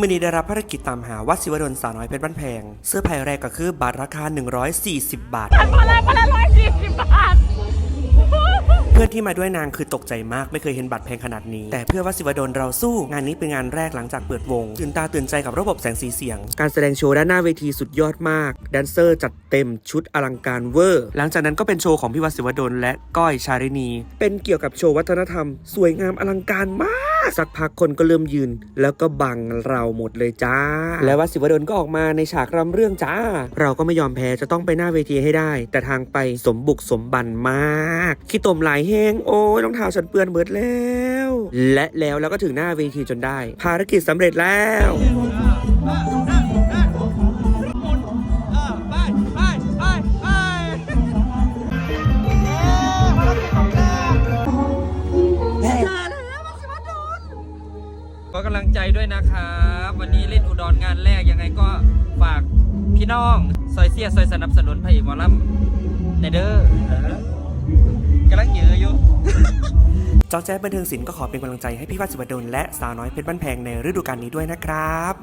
มื่อนี้ได้รับภารกิจตามหาวัดศิวดลสาวน้อยเพชรบ้านแพง เสื้อผ้าแรกก็คือบัตรราคา 140 บาท พอละพอละร้อยสี่สิบบาท เพื่อนที่มาด้วยนางคือตกใจมากไม่เคยเห็นบัตรแพงขนาดนี้ แต่เพื่อวัดศิวดลเราสู้งานนี้เป็นงานแรกหลังจากเปิดวง ตื่นตาตื่นใจกับระบบแสงสีเสียง การแสดงโชว์ด้านหน้าเวทีสุดยอดมาก แดนเซอร์จัดเต็มชุดอลังการเวอร์ หลังจากนั้นก็เป็นโชว์ของพี่วัดศิวดลและก้อยชารินี เป็นเกี่ยวกับโชว์วัฒนธรรม สวยงามอลังการมากสักพักคนก็เริ่มยืน แล้วก็บังเราหมดเลยจ้า และวัดศิวดลก็ออกมาในฉากรำเรื่องจ้า เราก็ไม่ยอมแพ้จะต้องไปหน้าเวทีให้ได้ แต่ทางไปสมบุกสมบันมากขี้ตมหลายแห้งโอ้ยรองเท้าฉันเปื้อนเบิดแล้ว และแล้วเราก็ถึงหน้าเวทีจนได้ ภารกิจสำเร็จแล้ว ก็กำลังใจด้วยนะครับ วันนี้เล่นอุดรงานแรกยังไงก็ฝากพี่น้องซอยเสียซอยสนับสนุนพระเอกหมอลำในเด้อกำลังเยื้อยู่จอแจ๊บันเทิงศิลป์ก็ขอเป็นกำลังใจให้พี่วัดสุวดลและสาวน้อยเพชรบ้านแพงในฤดูกาลนี้ด้วยนะครับ